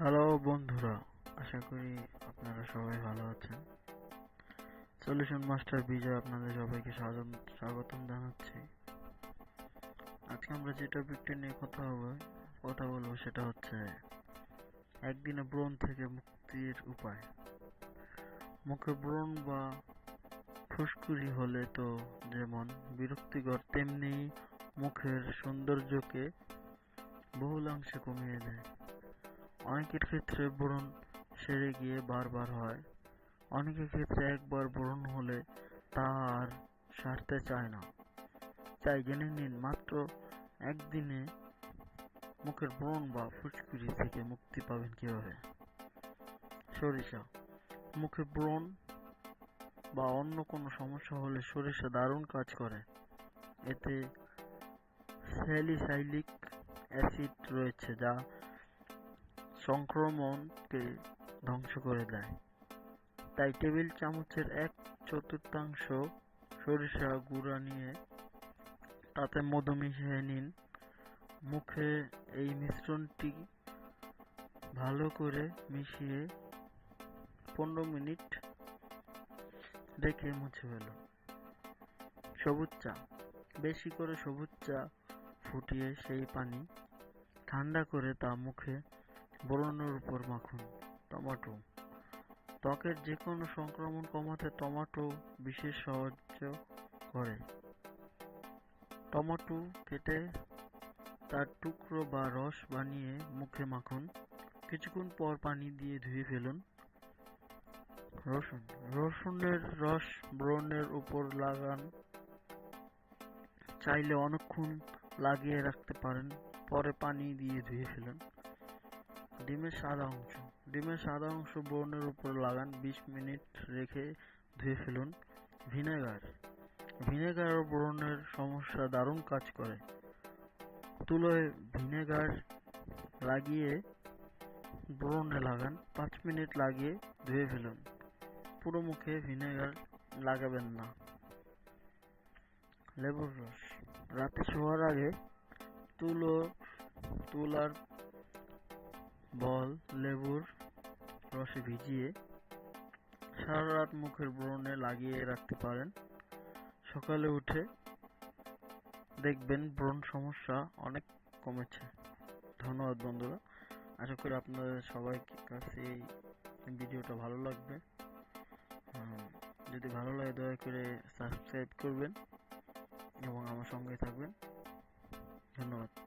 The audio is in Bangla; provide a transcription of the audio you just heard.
হ্যালো বন্ধুরা, আশা করি আপনারা সবাই ভালো আছেন। সলিউশন মাস্টার বিজয় আপনাদের সবাইকে স্বাগতম জানাচ্ছি। আজকে আমরা যে টপিকটা নিয়ে কথা হবে, কথা বলব সেটা হচ্ছে একদিনে ব্রণ থেকে মুক্তির উপায়। মুখে ব্রণ বা ফুসকুড়ি হলে তো যেমন বিরক্তিকর, তেমনি মুখের সৌন্দর্যকে বহুলাংশে কমিয়ে দেয়। অনেকের ক্ষেত্রে ব্রণ সেরে গিয়ে বারবার হয়। অনেকের ক্ষেত্রে একবার ব্রণ হলে তা আর সারতে চায় না। তাই জেনে নিন, মাত্র একদিনে মুখের ব্রণ বা ফুসকুড়ি থেকে মুক্তি পাবেন কীভাবে? সরিষা। মুখে ব্রণ বা অন্য কোনো সমস্যা হলে সরিষা দারুণ কাজ করে। এতে স্যালিসাইলিক অ্যাসিড রয়েছে যা সংক্রমণকে ধ্বংস করে দেয়। তাই টেবিল চামচের এক চতুর্থাংশ সরিষা গুঁড়া নিয়ে তাতে মধু মিশিয়ে নিন। মুখে এই মিশ্রণটি ভালো করে মিশিয়ে পনেরো মিনিট রেখে মুছে ফেলুন। সবুজ চা। বেশি করে সবুজ চা ফুটিয়ে সেই পানি ঠান্ডা করে তা মুখে ব্রণের উপর মাখুন, টমেটো। ত্বকের যে কোনো সংক্রমণ কমাতে টমেটো বিশেষ সাহায্য করে। টমেটো কেটে তার টুকরো বা রস বানিয়ে মুখে মাখুন। কিছুক্ষণ পর পানি দিয়ে ধুয়ে ফেলুন। রসুন, রসুনের রস ব্রণের উপর লাগান। চাইলে অনেকক্ষণ লাগিয়ে রাখতে পারেন। পরে পানি দিয়ে ধুয়ে ফেলুন। ডিমের সাদা অংশ। ডিমের সাদা অংশ ব্রণের উপর লাগান বিশ মিনিট রেখে ধুয়ে ফেলুন ভিনেগার। ভিনেগার ও ব্রণের সমস্যা দারুণ কাজ করে। তুলোয় ভিনেগার লাগিয়ে ব্রণে লাগান, পাঁচ মিনিট লাগিয়ে ধুয়ে ফেলুন। পুরো মুখে ভিনেগার লাগাবেন না। লেবুর রস। রাতে শোয়ার আগে তুলো, তুলার বল, লেবুর রসে ভিজিয়ে সারা রাত মুখের ব্রণে লাগিয়ে রাখতে পারেন। সকালে উঠে দেখবেন ব্রণ সমস্যা অনেক কমেছে। ধন্যবাদ বন্ধুরা। আশা করি আপনাদের সবাই কাছে এই ভিডিওটা ভালো লাগবে। যদি ভালো লাগে দয়া করে সাবস্ক্রাইব করবেন এবং আমার সঙ্গে থাকবেন। ধন্যবাদ।